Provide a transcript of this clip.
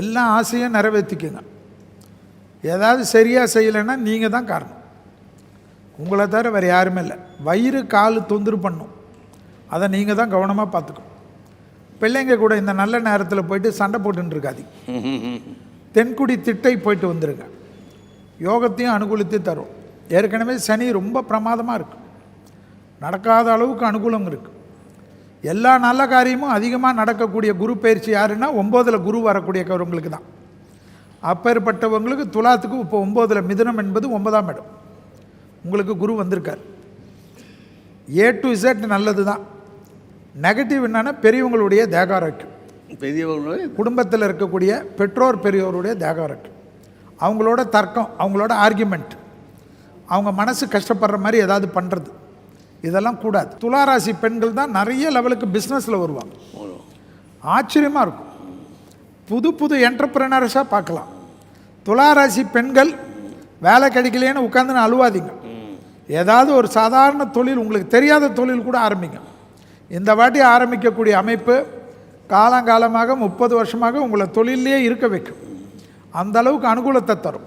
எல்லா ஆசையும் நிறைவேற்றிக்குங்க ஏதாவது சரியாக செய்யலைன்னா நீங்கள் தான் காரணம். உங்களை தவிர வேறு யாருமே இல்லை. வயிறு கால் தொந்தரவு பண்ணும். அதை நீங்கள் தான் கவனமாக பார்த்துக்கணும். பிள்ளைங்க கூட இந்த நல்ல நேரத்தில் போயிட்டு சண்டை போட்டுன்னு தென்குடி திட்டை போயிட்டு வந்துருங்க. யோகத்தையும் அனுகூலத்தையும் தரும். ஏற்கனவே சனி ரொம்ப பிரமாதமாக இருக்கும் நடக்காத அளவுக்கு அனுகூலம் இருக்குது எல்லா நல்ல காரியமும் அதிகமாக நடக்கக்கூடிய குரு பயிற்சி யாருன்னா ஒம்போதில் குரு வரக்கூடியவங்களுக்கு தான். அப்பேற்பட்டவங்களுக்கு துலாத்துக்கு இப்போ ஒம்போதில் மிதுனம் என்பது ஒன்பதாம் இடம். உங்களுக்கு குரு வந்திருக்கார். ஏ டு இசட் நல்லது தான். நெகட்டிவ் என்னன்னா பெரியவங்களுடைய தேகாரோக்கியம். பெரியவங்களே குடும்பத்தில் இருக்கக்கூடிய பெற்றோர் பெரியோருடைய தேகாரோக்கியம். அவங்களோட தர்க்கம் அவங்களோட ஆர்கியூமெண்ட் அவங்க மனசு கஷ்டப்படுற மாதிரி ஏதாவது பண்ணுறது இதெல்லாம் கூடாது. துளாராசி பெண்கள் தான் நிறைய லெவலுக்கு பிஸ்னஸில் வருவாங்க. ஆச்சரியமாக இருக்கும். புது புது என்டர்பிரினர்ஸாக பார்க்கலாம். துளாராசி பெண்கள் வேலை கிடைக்கலையேன்னு உட்காந்து அழுவாதீங்க. ஏதாவது ஒரு சாதாரண தொழில் உங்களுக்கு தெரியாத தொழில் கூட ஆரம்பிங்க. இந்த வாட்டி ஆரம்பிக்கக்கூடிய அமைப்பு காலங்காலமாக முப்பது வருஷமாக உங்களை தொழிலே இருக்க வைக்கும். அந்த அளவுக்கு அனுகூலத்தை தரும்.